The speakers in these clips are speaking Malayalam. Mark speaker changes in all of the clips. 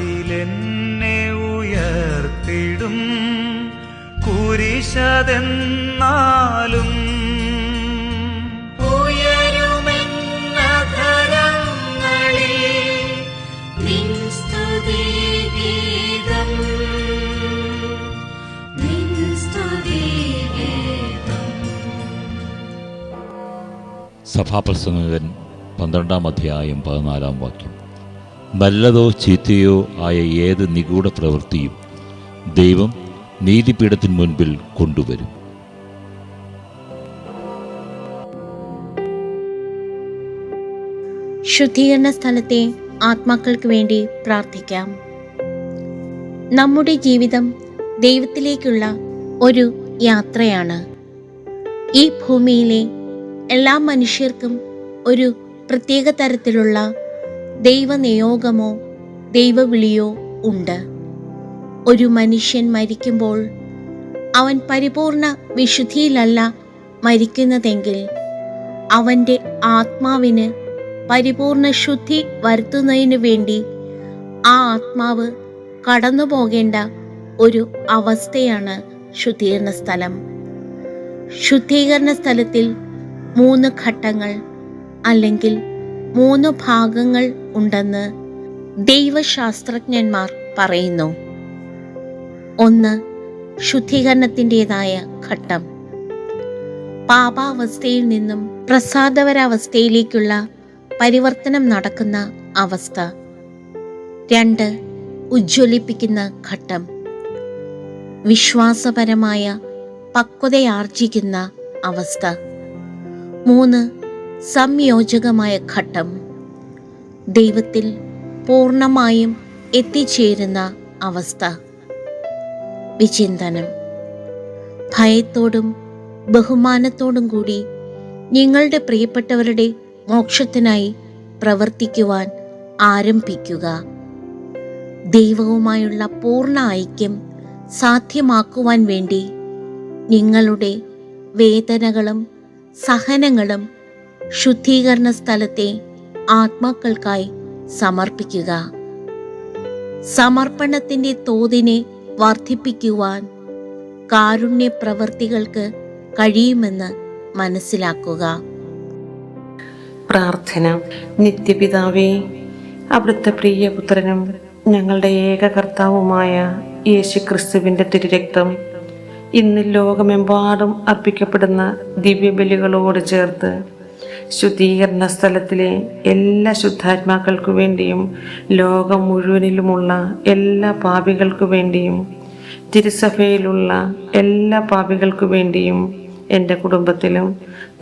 Speaker 1: പാരിലെന്നെ ഉയർത്തിടും. കുരിശതെന്നാലും.
Speaker 2: സഭാപ്രസംഗകൻ പന്ത്രണ്ടാം അധ്യായം പതിനാലാം വാക്യം. നല്ലതോ ചീത്തയോ ആയ ഏത് നിഗൂഢ പ്രവൃത്തിയും ദൈവം നീതിപീഠത്തിന് മുൻപിൽ കൊണ്ടുവരും.
Speaker 3: ശുദ്ധീകരണ സ്ഥലത്തെ ആത്മാക്കൾക്ക് വേണ്ടി പ്രാർത്ഥിക്കാം. നമ്മുടെ ജീവിതം ദൈവത്തിലേക്കുള്ള ഒരു യാത്രയാണ്. ഈ ഭൂമിയിലെ എല്ലാ മനുഷ്യർക്കും ഒരു പ്രത്യേക തരത്തിലുള്ള ദൈവനിയോഗമോ ദൈവവിളിയോ ഉണ്ട്. ഒരു മനുഷ്യൻ മരിക്കുമ്പോൾ അവൻ പരിപൂർണ വിശുദ്ധിയിലല്ല മരിക്കുന്നതെങ്കിൽ അവന്റെ ആത്മാവിന് പരിപൂർണ ശുദ്ധി വരുത്തുന്നതിനു വേണ്ടി ആ ആത്മാവ് കടന്നു പോകേണ്ട ഒരു അവസ്ഥയാണ് ശുദ്ധീകരണ സ്ഥലം. ശുദ്ധീകരണ സ്ഥലത്തിൽ മൂന്ന് ഘട്ടങ്ങൾ അല്ലെങ്കിൽ മൂന്ന് ഭാഗങ്ങൾ ഉണ്ടെന്ന് ദൈവശാസ്ത്രജ്ഞന്മാർ പറയുന്നു. ഒന്ന് ശുദ്ധീകരണത്തിന്റെതായ ഘട്ടം. പാപാവസ്ഥയിൽ നിന്നും പ്രസാദവരാവസ്ഥയിലേക്കുള്ള പരിവർത്തനം നടക്കുന്ന അവസ്ഥ. രണ്ട് ഉജ്ജ്വലിപ്പിക്കുന്ന ഘട്ടം. വിശ്വാസപരമായ പക്വതയാർജിക്കുന്ന അവസ്ഥ. മൂന്ന് സംയോജകമായ ഘട്ടം. ദൈവത്തിൽ പൂർണമായും എത്തിച്ചേരുന്ന അവസ്ഥ. വിചിന്തനം. ഭയത്തോടും ബഹുമാനത്തോടും കൂടി നിങ്ങളുടെ പ്രിയപ്പെട്ടവരുടെ മോക്ഷത്തിനായി പ്രവർത്തിക്കുവാൻ ആരംഭിക്കുക. ദൈവവുമായുള്ള പൂർണ ഐക്യം സാധ്യമാക്കുവാൻ വേണ്ടി നിങ്ങളുടെ വേദനകളും സഹനങ്ങളും ശുദ്ധീകരണ സ്ഥലത്തെ ആത്മാക്കൾക്കായി സമർപ്പിക്കുക. സമർപ്പണത്തിന്റെ തോതിനെ വർദ്ധിപ്പിക്കുവാൻ കാരുണ്യ പ്രവൃത്തികൾക്ക് കഴിയുമെന്ന് മനസ്സിലാക്കുക.
Speaker 4: പ്രാർത്ഥന. നിത്യപിതാവേ അവിടുത്തെ പ്രിയപുത്രനും ഞങ്ങളുടെ ഏക കർത്താവുമായ യേശു ക്രിസ്തുവിന്റെ തിരുരക്തം ഇന്ന് ലോകമെമ്പാടും അർപ്പിക്കപ്പെടുന്ന ദിവ്യബലികളോട് ചേർത്ത് ശുദ്ധീകരണ സ്ഥലത്തിലെ എല്ലാ ശുദ്ധാത്മാക്കൾക്കു വേണ്ടിയും ലോകം മുഴുവനിലുമുള്ള എല്ലാ പാപികൾക്കു വേണ്ടിയും തിരുസഭയിലുള്ള എല്ലാ പാപികൾക്കു വേണ്ടിയും എന്റെ കുടുംബത്തിലും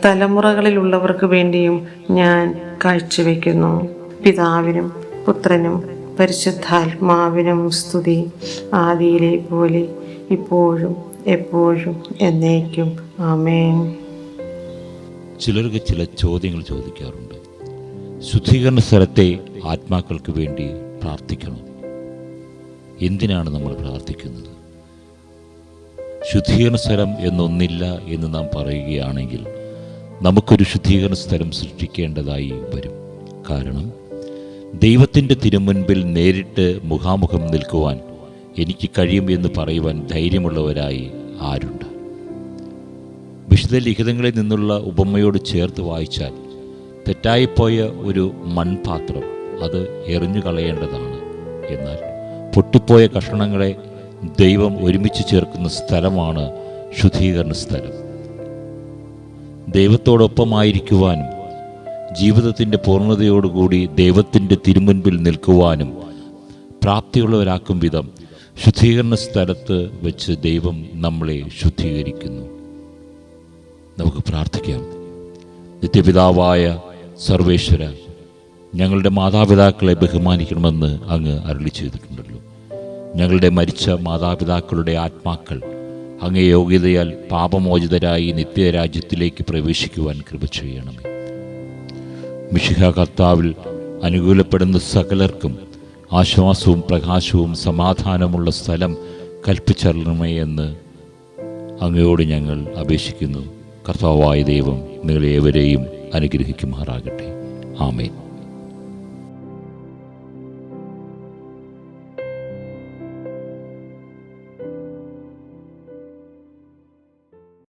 Speaker 4: തലമുറകളിലുള്ളവർക്ക് വേണ്ടിയും ഞാൻ കാഴ്ചവെക്കുന്നു. പിതാവിനും പുത്രനും പരിശുദ്ധാത്മാവിനും സ്തുതി. ആദിയിലെ പോലെ ഇപ്പോഴും എപ്പോഴും എന്നേക്കും. ആമേൻ.
Speaker 2: ചിലർക്ക് ചില ചോദ്യങ്ങൾ ചോദിക്കാറുണ്ട്. ശുദ്ധീകരണ സ്ഥലത്തെ ആത്മാക്കൾക്ക് വേണ്ടി പ്രാർത്ഥിക്കണം. എന്തിനാണ് നമ്മൾ പ്രാർത്ഥിക്കുന്നത്? ശുദ്ധീകരണ സ്ഥലം എന്നൊന്നില്ല എന്ന് നാം പറയുകയാണെങ്കിൽ നമുക്കൊരു ശുദ്ധീകരണ സ്ഥലം സൃഷ്ടിക്കേണ്ടതായി വരും. കാരണം ദൈവത്തിന്റെ തിരുമുൻപിൽ നേരിട്ട് മുഖാമുഖം നിൽക്കുവാൻ എനിക്ക് കഴിയും എന്ന് പറയുവാൻ ധൈര്യമുള്ളവരായി ആരുണ്ട്? വിശുദ്ധ ലിഖിതങ്ങളിൽ നിന്നുള്ള ഉപമയോട് ചേർത്ത് വായിച്ചാൽ തെറ്റായിപ്പോയ ഒരു മൺപാത്രം അത് എറിഞ്ഞു കളയേണ്ടതാണ്. എന്നാൽ പൊട്ടിപ്പോയ കഷണങ്ങളെ ദൈവം ഒരുമിച്ച് ചേർക്കുന്ന സ്ഥലമാണ് ശുദ്ധീകരണ സ്ഥലം. ദൈവത്തോടൊപ്പമായിരിക്കുവാനും ജീവിതത്തിന്റെ പൂർണതയോടുകൂടി ദൈവത്തിന്റെ തിരുമുൻപിൽ നിൽക്കുവാനും പ്രാപ്തിയുള്ളവരാക്കും വിധം ശുദ്ധീകരണ സ്ഥലത്ത് വെച്ച് ദൈവം നമ്മളെ ശുദ്ധീകരിക്കുന്നു. നമുക്ക് പ്രാർത്ഥിക്കാം. നിത്യപിതാവായ സർവേശ്വര ഞങ്ങളുടെ മാതാപിതാക്കളെ ബഹുമാനിക്കണമെന്ന് അങ്ങ് അരളി ചെയ്തിട്ടുണ്ടല്ലോ. ഞങ്ങളുടെ മരിച്ച മാതാപിതാക്കളുടെ ആത്മാക്കൾ അങ്ങേ യോഗ്യതയാൽ പാപമോചിതരായി നിത്യരാജ്യത്തിലേക്ക് പ്രവേശിക്കുവാൻ കൃപ ചെയ്യണമേ. മിഷിഹ കർത്താവിൽ അനുകൂലപ്പെടുന്ന സകലർക്കും ആശ്വാസവും പ്രകാശവും സമാധാനമുള്ള സ്ഥലം കൽപ്പിച്ചറിയണമേ എന്ന് അങ്ങയോട് ഞങ്ങൾ അപേക്ഷിക്കുന്നു. കർത്താവായ ദൈവം നിങ്ങളേവരെയും അനുഗ്രഹിക്കുമാറാകട്ടെ. ആമേൻ.